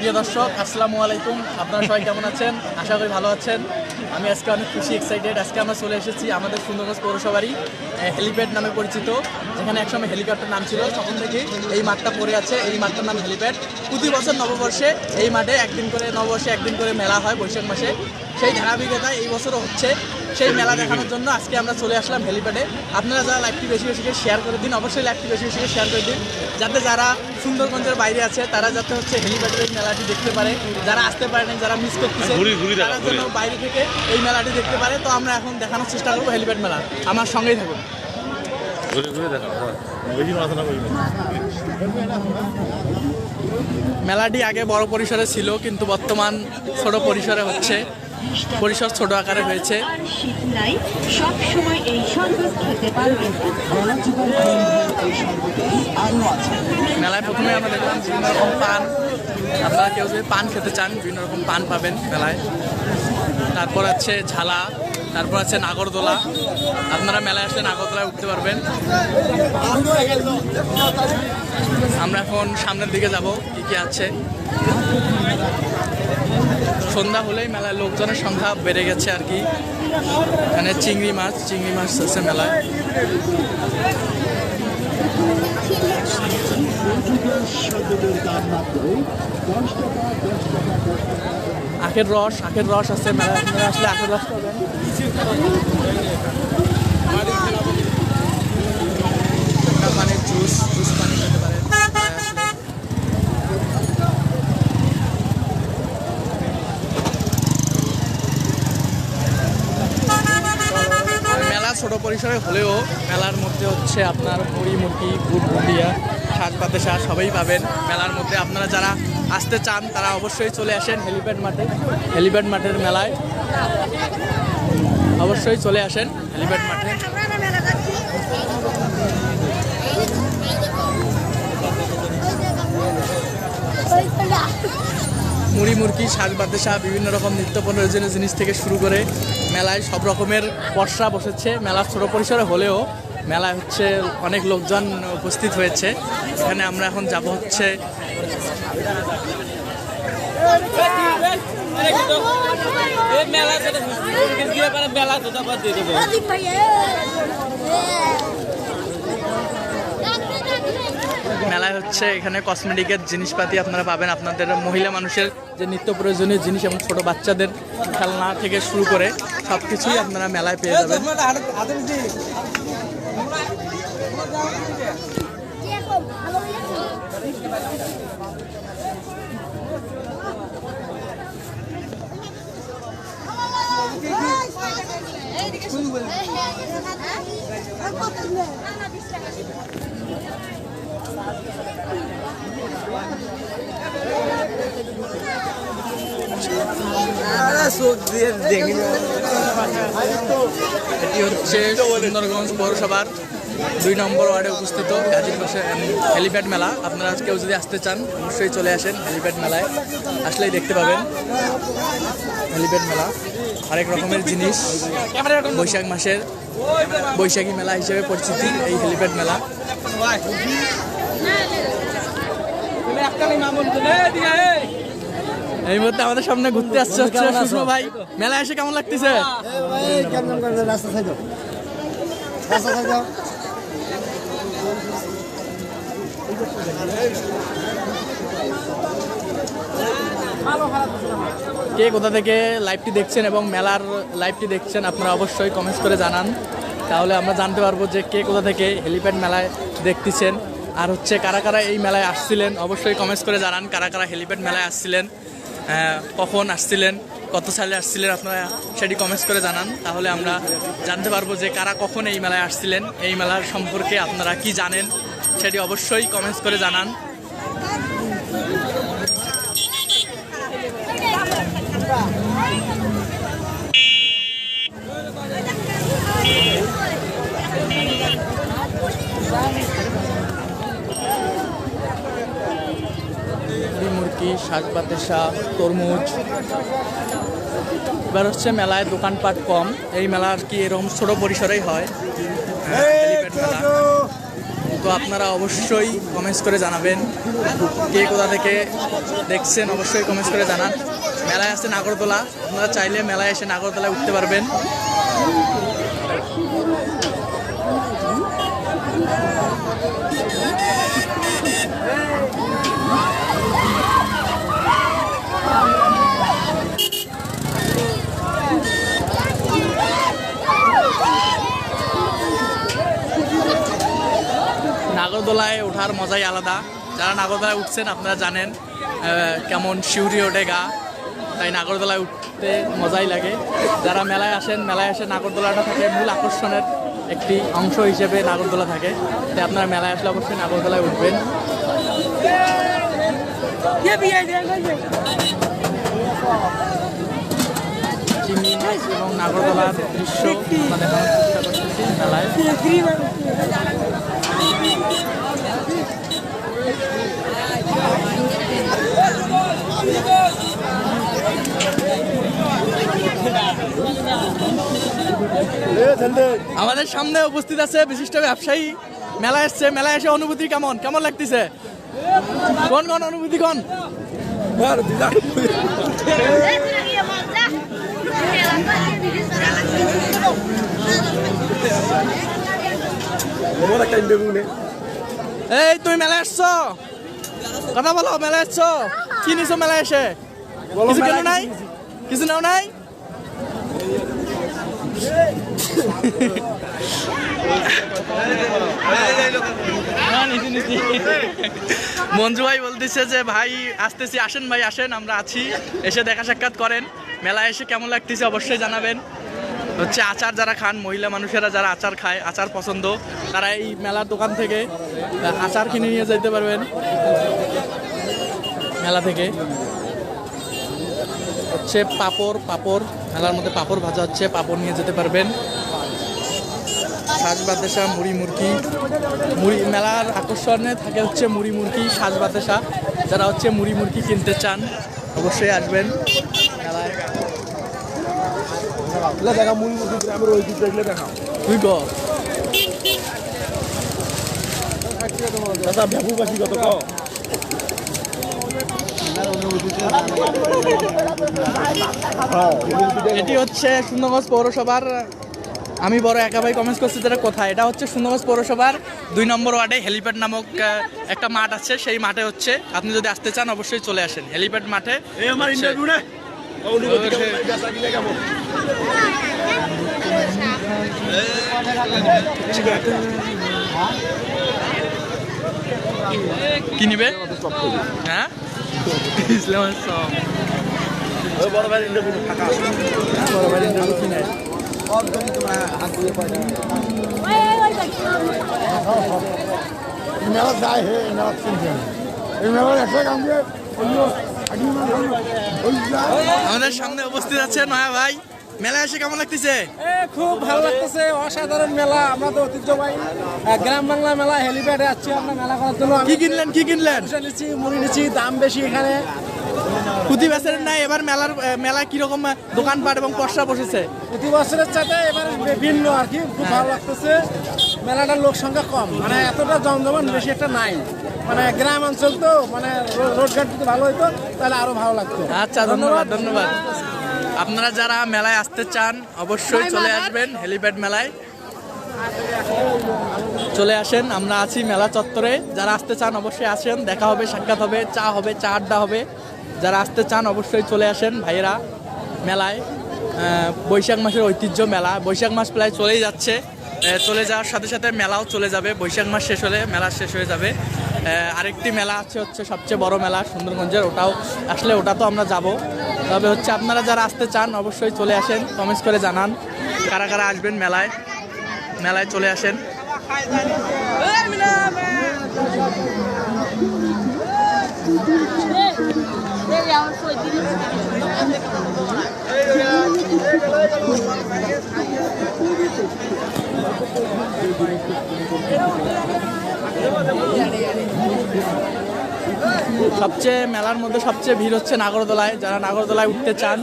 প্রিয় দর্শক, আসসালামু আলাইকুম। আপনারা সবাই কেমন আছেন? আশা করি ভালো আছেন। আমি আজকে অনেক খুশি এক্সাইটেড আজকে আমরা চলে এসেছি আমাদের সুন্দরগঞ্জ পৌরসভারই হেলিপ্যাড নামে পরিচিত, যেখানে একসময় হেলিকপ্টার নাম ছিল। তখন থেকে এই মাঠটা পড়ে আছে। এই মাঠটার নাম হেলিপ্যাড। প্রতি বছর নববর্ষে এই মাঠে একদিন করে, নববর্ষে একদিন করে মেলা হয়, বৈশাখ মাসে। সেই ধারাবাহিকতা এই বছরও হচ্ছে। সেই মেলা দেখানোর জন্য আজকে আমরা চলে আসলাম হেলিপ্যাডে। আপনারা যারা লাইভটি বেশি বেশি করে শেয়ার করে দিন অবশ্যই লাইভটি বেশি বেশি করে শেয়ার করে দিন। যাতে যারা সুন্দরগঞ্জের বাইরে আছে তারা যাতে হচ্ছে হেলিপ্যাডের এই মেলাটি দেখতে পারে। যারা আসতে পারেন যারা মিস করতেছে ঘুরি, ঘুরি তারা যেন বাইরে থেকে এই মেলাটি দেখতে পারে। তো আমরা এখন দেখানোর চেষ্টা করব হেলিপ্যাড মেলা। আমার সঙ্গেই থাকুন। মেলাটি আগে বড় পরিসরে ছিল কিন্তু বর্তমান ছোট পরিসরে হচ্ছে। পরিসর ছোট আকারে হয়েছে। শীত নাই সব সময় এই শরবত খেতে পারবেন মেলায় প্রথমে আমরা দেখলাম বিভিন্ন রকম পান। আপনারা কেউ যদি পান খেতে চান বিভিন্ন রকম পান পাবেন মেলায়। তারপর আছে ঝালা তারপর আছে নাগরদোলা। আপনারা মেলায় আসলে নাগরদোলায় উঠতে পারবেন। আমরা এখন সামনের দিকে যাব কি কি আছে। সন্ধ্যা হলেই মেলায় লোকজনের সংখ্যা বেড়ে গেছে আর কি। এখানে চিংড়ি মাছ চিংড়ি মাছ আছে মেলায়। আখের রস আখের রস আছে মেলা আসলে আখের রস পাবেন জুস জুস পানি খেতে পারেন মেলায় আসলে। মেলা ছোট পরিসরে হলেও মেলার মধ্যে হচ্ছে আপনার মুড়ি মুরগি গুড় বুন্দিয়া শাক পাতে শাক সবই পাবেন মেলার মধ্যে আপনারা যারা আসতে চান তারা অবশ্যই চলে আসেন হেলিপ্যাড মাঠে হেলিপ্যাড মাঠের মেলায় অবশ্যই চলে আসেন হেলিপ্যাড মাঠে মুড়ি মুরগি শাক বাতাসা বিভিন্ন রকম নিত্য প্রয়োজনীয় জিনিস থেকে শুরু করে মেলায় সব রকমের বর্ষা বসেছে মেলা ছোট পরিসরে হলেও মেলায় হচ্ছে অনেক লোকজন উপস্থিত হয়েছে এখানে আমরা এখন যাব হচ্ছে মেলায় হচ্ছে এখানে কসমেটিকের জিনিসপাতি আপনারা পাবেন আপনাদের মহিলা মানুষের যে নিত্য প্রয়োজনীয় জিনিস এবং ছোট বাচ্চাদের খেলনা থেকে শুরু করে সব কিছুই আপনারা মেলায় পেয়ে যাবেন এটি হচ্ছে সুন্দরগঞ্জ পৌরসভার দুই নম্বর ওয়ার্ডে অবস্থিত পাশে হেলিপ্যাড মেলা। আপনারা কেউ যদি আসতে চান, অবশ্যই চলে আসেন হেলিপ্যাড মেলায়। আসলেই দেখতে পাবেন হেলিপ্যাড মেলা। আরেক রকমের জিনিস, বৈশাখ মাসের বৈশাখী মেলা হিসেবে পরিচিতি এই হেলিপ্যাড মেলা। এই মুহূর্তে আমাদের সামনে ঘুরতে আসছে হচ্ছে সুষমা ভাই। মেলা এসে কেমন লাগতেছে? কে কোথা থেকে লাইভটি দেখছেন এবং মেলার লাইভটি দেখছেন আপনারা অবশ্যই কমেন্টস করে জানান। তাহলে আমরা জানতে পারব যে কে কোথা থেকে হেলিপ্যাড মেলায় দেখতেছেন। আর হচ্ছে কারা কারা এই মেলায় আসছিলেন, অবশ্যই কমেন্টস করে জানান কারা কারা হেলিপ্যাড মেলায় আসছিলেন কখন আসছিলেন, কত সালে আসছিলেন আপনারা সেটি কমেন্টস করে জানান, তাহলে আমরা জানতে পারব যে কারা কখন এই মেলায় আসছিলেন, এই মেলার সম্পর্কে আপনারা কি জানেন, সেটি অবশ্যই কমেন্টস করে জানান মুড়ি মুরগি শাক বাতাসা তরমুজ। এবার হচ্ছে মেলায় দোকানপাট কম। এই মেলা আর কি এরকম ছোট পরিসরেই হয়। হ্যাঁ, তো আপনারা অবশ্যই কমেন্টস করে জানাবেন। কে কোথা থেকে দেখছেন অবশ্যই কমেন্টস করে জানান। মেলায় আসছে নাগরদোলা। আপনারা চাইলে মেলায় এসে নাগরদোলায় উঠতে পারবেন। নাগরদোলায় ওঠার মজাই আলাদা। যারা নাগরদোলায় উঠছেন, আপনারা জানেন কেমন শিউরি ওঠে গা। তাই নাগরদোলায় উঠতে মজাই লাগে। যারা মেলায় আসেন, মেলায় আসে নাগরদোলাটা থাকে, মূল আকর্ষণের একটি অংশ হিসেবে নাগরদোলা থাকে। তাই আপনারা মেলায় আসলে অবশ্যই নাগরদোলায় উঠবেন। এবং নাগরদোলার দৃশ্য দেখানোর চেষ্টা করতেছি মেলায়। আমাদের সামনে উপস্থিত আছে বিশিষ্ট ব্যবসায়ী। মেলা এসছে মেলা এসে অনুভূতি কেমন? কেমন লাগতেছে? কোন কোন অনুভূতি কোন? এই তুমি মেলা এসছো? কথা বলো মেলা এসছো? কি নিছো মেলা এসে? কিছু কেন নাই? কিছু নাও নাই? মঞ্জু ভাই বলতেছে যে, ভাই, আসতেছি। আসেন ভাই, আসেন। আমরা আছি। এসে দেখা সাক্ষাৎ করেন। মেলায় এসে কেমন লাগতেছে অবশ্যই জানাবেন। হচ্ছে আচার যারা খান, মহিলা মানুষেরা যারা আচার খায়, আচার পছন্দ, তারা এই মেলার দোকান থেকে আচার কিনে নিয়ে যেতে পারবেন। মেলা থেকে। হচ্ছে পাপড় পাপড়, মেলার মধ্যে পাপড় ভাজা হচ্ছে, পাপড় নিয়ে যেতে পারবেন। সাজ বাতাসা মুড়ি মুরগি মুড়ি মেলার আকর্ষণে থাকে হচ্ছে মুড়ি মুরগি সাজ বাতাসা যারা হচ্ছে মুড়ি মুরগি কিনতে চান অবশ্যই আসবেন। মেলায়। দেখা মূল গ্রামের ঐতিহ্য এগুলো দেখা তুই গ দাদা ভ্যাপুবাসী কত ক? এটি হচ্ছে সুন্দরগঞ্জ পৌরসভার আমি বড় একা ভাই কমেন্টস করছি যেটা কোথায়? এটা হচ্ছে সুন্দরগঞ্জ পৌরসভার দুই নম্বর ওয়ার্ডে হেলিপ্যাড নামক একটা মাঠ আছে। সেই মাঠে হচ্ছে আপনি যদি আসতে চান অবশ্যই চলে আসেন। হেলিপ্যাড মাঠে কি নিবে? হ্যাঁ? ওই বড় ভাই ইন্টারভিউ ফাঁকা বড় ভাই ইন্টারভিউ কিনে মেলা যায় হে মেলা চিনছেন এই মেলার একটা কাম দিয়ে অন্য আগে ওই যায় আমাদের সামনে উপস্থিত আছে নয়া ভাই। মেলা এসে কেমন লাগতেছে? খুব ভালো লাগতেছে। অসাধারণ মেলা। আমরা তো ঐতিহ্যবাহী গ্রাম বাংলা মেলা হেলিপ্যাডে যাচ্ছি আমরা মেলা করার জন্য। কি কিনলেন? কি কিনলেন? নিচ্ছি মুড়ি নিচ্ছি দাম বেশি এখানে। প্রতি বছরের নাই এবার মেলার মেলা কীরকম দোকানপাট এবং পশরা বসেছে? প্রতি বছরের চাইতে এবার ভিন্ন আর কি খুব ভালো লাগতেছে। মেলাটার লোক সংখ্যা কম মানে এতটা জমজমান বেশি একটা নাই। মানে গ্রাম অঞ্চল তো মানে রোডঘাট যদি ভালো হইতো তাহলে আরও ভালো লাগতো। আচ্ছা ধন্যবাদ ধন্যবাদ। আপনারা যারা মেলায় আসতে চান অবশ্যই চলে আসবেন হেলিপ্যাড মেলায়। চলে আসেন আমরা আছি মেলা চত্বরে। যারা আসতে চান অবশ্যই আসেন। দেখা হবে সাক্ষাৎ হবে চা হবে চা আড্ডা হবে। যারা আসতে চান অবশ্যই চলে আসেন ভাইয়েরা মেলায়। বৈশাখ মাসের ঐতিহ্য মেলা। বৈশাখ মাস প্রায় চলেই যাচ্ছে। চলে যাওয়ার সাথে সাথে মেলাও চলে যাবে। বৈশাখ মাস শেষ হলে মেলা শেষ হয়ে যাবে। আরেকটি মেলা আছে, হচ্ছে সবচেয়ে বড় মেলা সুন্দরগঞ্জের। ওটাও আসলে ওটা তো আমরা যাব। তবে হচ্ছে আপনারা যারা আসতে চান অবশ্যই চলে আসেন কমেন্টস করে জানান। কারা কারা আসবেন মেলায়? মেলায় চলে আসেন। সবচেয়ে মেলার মধ্যে সবচেয়ে ভিড় হচ্ছে নাগরদোলায়। যারা নাগরদোলায় উঠতে চান,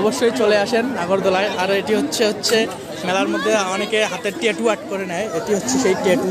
অবশ্যই চলে আসেন নাগরদোলায়। আর এটি হচ্ছে হচ্ছে মেলার মধ্যে অনেকে হাতের ট্যাটু আর্ট করে নেয়। এটি হচ্ছে সেই ট্যাটু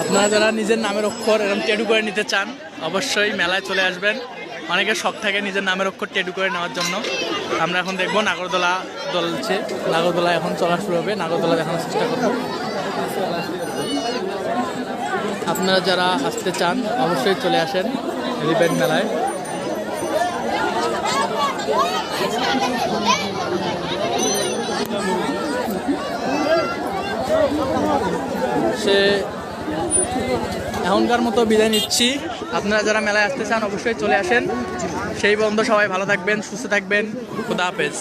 আপনারা যারা নিজের নামের অক্ষর এরকম টেটু করে নিতে চান, অবশ্যই মেলায় চলে আসবেন। অনেকের শখ থাকে নিজের নামের অক্ষর টেটু করে নেওয়ার জন্য। আমরা এখন দেখব নাগরদোলা দলছে। নাগরদোলা এখন চলা শুরু হবে। নাগরদোলা দেখানোর চেষ্টা করব। আপনারা যারা আসতে চান, অবশ্যই চলে আসেন হেলিপ্যাড মেলায়। সে এখনকার মতো বিদায় নিচ্ছি। আপনারা যারা মেলায় আসতে চান, অবশ্যই চলে আসেন। সেই বন্ধ, সবাই ভালো থাকবেন, সুস্থ থাকবেন। খুদা হাফেজ।